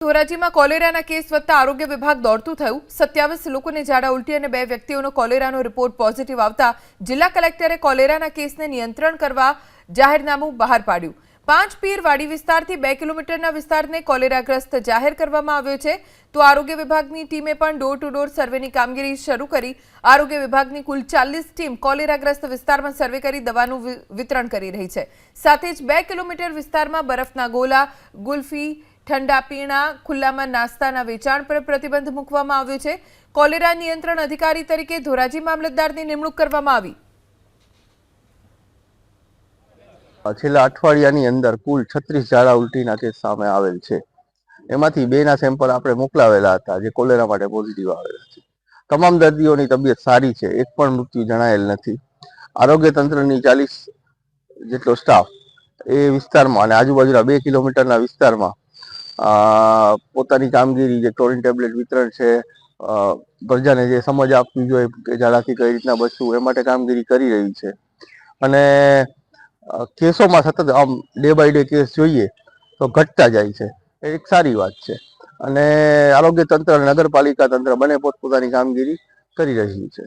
ધોરાજીમાં કોલેરાના case વધતા આરોગ્ય વિભાગ દોડતું થયું. સત્યાવીસ લોકોને ઝાડા ઉલટી અને બે વ્યક્તિઓનો કોલેરાનો રિપોર્ટ પોઝિટિવ આવતા જિલ્લા કલેક્ટરે કોલેરાના કેસને નિયંત્રણ કરવા જાહેરનામું બહાર પાડ્યું. પાંચ પીર વાડી વિસ્તારથી બે કિલોમીટરના વિસ્તારને કોલેરાગ્રસ્ત જાહેર કરવામાં આવ્યો છે. તો આરોગ્ય વિભાગની ટીમે પણ ડોર ટુ ડોર સર્વેની કામગીરી શરૂ કરી. આરોગ્ય વિભાગની કુલ ચાલીસ ટીમ કોલેરાગ્રસ્ત વિસ્તારમાં સર્વે કરી દવાનું વિતરણ કરી રહી છે. સાથે જ બે કિલોમીટર વિસ્તારમાં બરફના ગોલા, ગુલ્ફી ઠંડા પીણા, ખુલ્લામાં નાસ્તાના વેચાણ પર પ્રતિબંધ મૂકવામાં આવ્યો છે. કોલેરા નિયંત્રણ અધિકારી તરીકે ધોરાજી મામલતદારની નિમણૂક કરવામાં આવી. છેલ્લા અઠવાડિયાની અંદર કુલ છત્રીસ ઝાડા ઉલટીના કેસ સામે આવેલ છે. એમાંથી બેના સેમ્પલ આપણે મોકલાવેલા હતા, જે કોલેરા માટે પોઝિટિવ આવેલા છે. તમામ દર્દીઓની તબિયત સારી છે, એક પણ મૃત્યુ જણાયેલ નથી. આરોગ્ય તંત્રની ચાલીસ જેટલો સ્ટાફ એ વિસ્તારમાં અને આજુબાજુના બે કિલોમીટરના વિસ્તારમાં પોતાની કામગીરી જે ક્લોરીન ટેબ્લેટ વિતરણ છે પ્રજાને જે સમજ આપવી જોઈએ કે ઝાડાથી કઈ રીતના બચવું, એ માટે કામગીરી કરી રહી છે. અને કેસોમાં સતત આમ ડે બાય ડે કેસ જોઈએ તો ઘટતા જાય છે. એ એક સારી વાત છે. અને આરોગ્ય તંત્ર નગરપાલિકા તંત્ર બંને પોતપોતાની કામગીરી કરી રહ્યું છે.